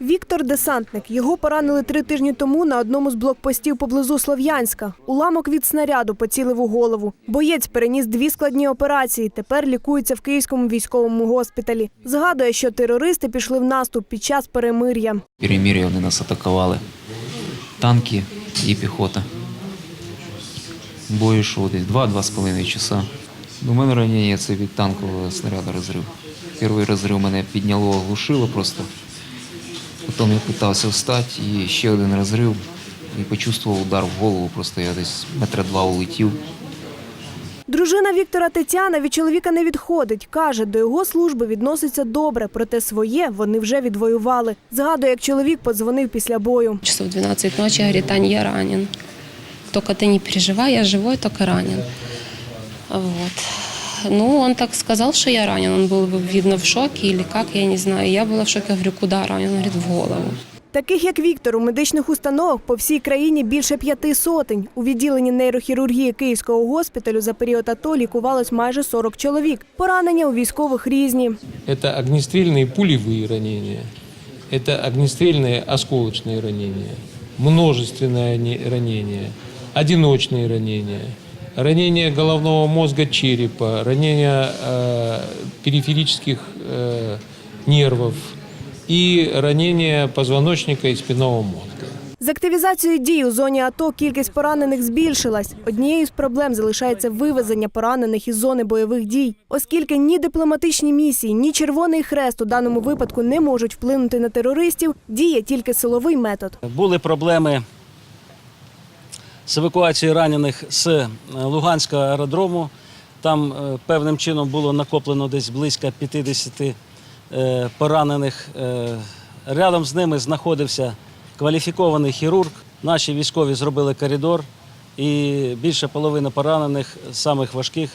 Віктор Десантник. Його поранили три тижні тому на одному з блокпостів поблизу Слов'янська. Уламок від снаряду поцілив у голову. Боєць переніс дві складні операції. Тепер лікується в Київському військовому госпіталі. Згадує, що терористи пішли в наступ під час перемир'я. перемир'я вони нас атакували. Танки і піхота. Бой йшов десь 2-2,5 часа. У мене ранення це від танкового снаряду розрив. Перший розрив мене підняло, оглушило просто. Потім я питався встати і ще один розрив. І почувствував удар в голову, просто я десь метра два улетів. Дружина Віктора Тетяна від чоловіка не відходить. Каже, до його служби відноситься добре, проте своє вони вже відвоювали. Згадує, як чоловік подзвонив після бою. Часов 12 ночи, говорит, Тань, я ранен. Только ты не переживай, я живой, только ранен. Вот. Ну, он так сказал, что я ранен. Он был, видно, в шоке или как, я не знаю. Я была в шоке, говорю, куда ранен? Он говорит, в голову. Таких як Віктор у медичних установах по всій країні більше п'яти сотень. У відділенні нейрохірургії Київського госпіталю за період АТО лікувалось майже 40 чоловік. Поранення у військових різні. Это огнестрельные пулевые ранения, это огнестрельные осколочные ранения, множественные они- ранения, одиночные ранения, ранения головного мозга черепа, ранения э, периферических э, нервов и ранения позвоночника и спинного мозга. З активізацією дій у зоні АТО кількість поранених збільшилась. Однією з проблем залишається вивезення поранених із зони бойових дій, оскільки ні дипломатичні місії, ні Червоний Хрест у даному випадку не можуть вплинути на терористів. Діє тільки силовий метод. Були проблеми з евакуації ранених з е, Луганського аеродрому. Там е, певним чином було накоплено десь близько 50 е, поранених. Рядом з ними знаходився кваліфікований хірург. Наші військові зробили коридор і більше половини поранених, самих важких,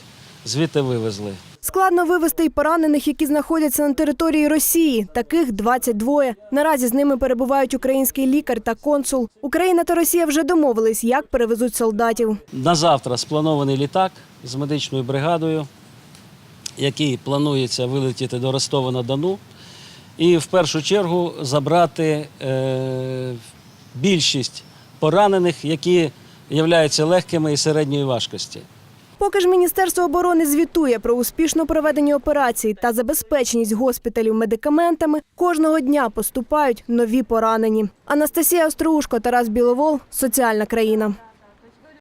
звідти вивезли. Складно вивезти й поранених, які знаходяться на території Росії. Таких 22. Наразі з ними перебувають український лікар та консул. Україна та Росія вже домовились, як перевезуть солдатів. На завтра спланований літак з медичною бригадою, який планується вилетіти до Ростова-на-Дону, і в першу чергу забрати е, більшість поранених, які являються легкими і середньої важкості. Поки ж Міністерство оборони звітує про успішно проведені операції та забезпеченість госпіталів медикаментами, кожного дня поступають нові поранені. Анастасія Остроушко, Тарас Біловол, Соціальна країна.